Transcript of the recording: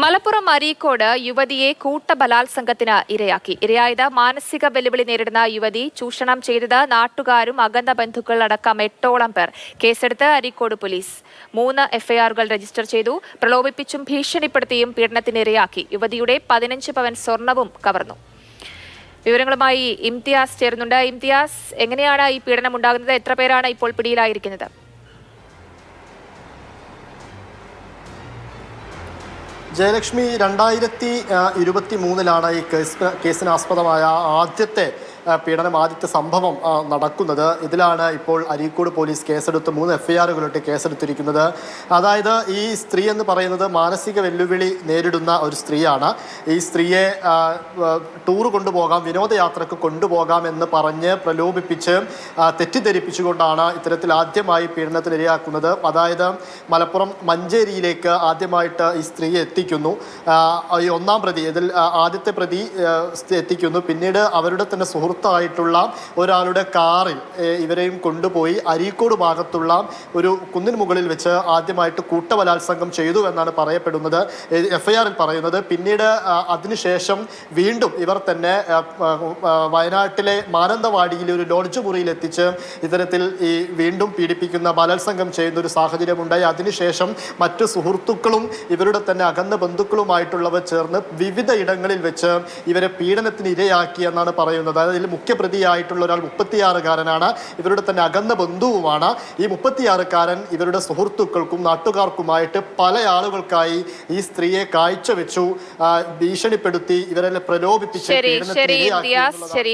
മലപ്പുറം അരീക്കോട് യുവതിയെ കൂട്ടബലാത്സംഗത്തിന് ഇരയാക്കി. ഇരയായത് മാനസിക വെല്ലുവിളി നേരിടുന്ന യുവതി ചൂഷണം ചെയ്തത് നാട്ടുകാരും അഗന്ത ബന്ധുക്കൾ അടക്കം എട്ടോളം പേർ. കേസെടുത്ത് അരീക്കോട് പോലീസ്. മൂന്ന് എഫ്ഐആറുകൾ രജിസ്റ്റർ ചെയ്തു. പ്രലോഭിപ്പിച്ചും ഭീഷണിപ്പെടുത്തിയും പീഡനത്തിനിരയാക്കി യുവതിയുടെ പതിനഞ്ച് പവൻ സ്വർണവും കവർന്നു. വിവരങ്ങളുമായി ഇംതിയാസ് ചേരുന്നുണ്ട്. ഇംതിയാസ് എങ്ങനെയാണ് ഈ പീഡനം ഉണ്ടാകുന്നത് എത്ര പേരാണ് ഇപ്പോൾ പിടിയിലായിരിക്കുന്നത്? ജയലക്ഷ്മി രണ്ടായിരത്തി ഇരുപത്തി മൂന്നിലാണ് ഈ കേസ് കേസിനാസ്പദമായ ആദ്യത്തെ പീഡനം ആദ്യത്തെ സംഭവം നടക്കുന്നത്. ഇതിലാണ് ഇപ്പോൾ അരീക്കോട് പോലീസ് കേസെടുത്ത് മൂന്ന് എഫ്ഐആറുകളിട്ട് കേസെടുത്തിരിക്കുന്നത്. അതായത് ഈ സ്ത്രീ എന്ന് പറയുന്നത് മാനസിക വെല്ലുവിളി നേരിടുന്ന ഒരു സ്ത്രീയാണ്. ഈ സ്ത്രീയെ ടൂർ കൊണ്ടുപോകാം വിനോദയാത്രക്ക് കൊണ്ടുപോകാം എന്ന് പറഞ്ഞ് പ്രലോഭിപ്പിച്ച് തെറ്റിദ്ധരിപ്പിച്ചുകൊണ്ടാണ് ഇത്തരത്തിൽ ആദ്യമായി പീഡനത്തിന് ഇരയാക്കുന്നത് അതായത് മലപ്പുറം മഞ്ചേരിയിലേക്ക് ആദ്യമായിട്ട് ഈ സ്ത്രീയെ എത്തിക്കുന്നു. ഈ ഒന്നാം പ്രതി ഇതിൽ ആദ്യത്തെ പ്രതി എത്തിക്കുന്നു. പിന്നീട് അവരുടെ തന്നെ സുഹൃത്തായിട്ടുള്ള ഒരാളുടെ കാറിൽ ഇവരെയും കൊണ്ടുപോയി അരീക്കോട് ഭാഗത്തുള്ള ഒരു കുന്നിന് മുകളിൽ വെച്ച് ആദ്യമായിട്ട് കൂട്ടബലാത്സംഗം ചെയ്തു എന്നാണ് പറയപ്പെടുന്നത് എഫ്ഐആറിൽ പറയുന്നത്. പിന്നീട് അതിനുശേഷം വീണ്ടും ഇവർ തന്നെ വയനാട്ടിലെ മാനന്തവാടിയിലെ ഒരു ലോഡ്ജ് മുറിയിൽ എത്തിച്ച് ഇത്തരത്തിൽ ഈ വീണ്ടും പീഡിപ്പിക്കുന്ന ബലാത്സംഗം ചെയ്യുന്ന ഒരു സാഹചര്യം ഉണ്ടായി അതിനുശേഷം മറ്റു സുഹൃത്തുക്കളും ഇവരുടെ തന്നെ അകന്ന ബന്ധുക്കളുമായിട്ടുള്ളവർ ചേർന്ന് വിവിധ ഇടങ്ങളിൽ വെച്ച് ഇവരെ പീഡനത്തിന് ഇരയാക്കി എന്നാണ് പറയുന്നത്. അതായത് ഇതിൽ മുഖ്യപ്രതിയായിട്ടുള്ള ഒരാൾ മുപ്പത്തിയാറുകാരനാണ് ഇവരുടെ തന്നെ അകന്ന ബന്ധുവുമാണ് ഈ മുപ്പത്തിയാറുകാരൻ ഇവരുടെ സുഹൃത്തുക്കൾക്കും നാട്ടുകാർക്കുമായിട്ട് പല ആളുകൾക്കായി ഈ സ്ത്രീയെ കാഴ്ചവെച്ചു വെച്ചു ഭീഷണിപ്പെടുത്തി ഇവരെ പ്രലോഭിപ്പിച്ച്. ശരി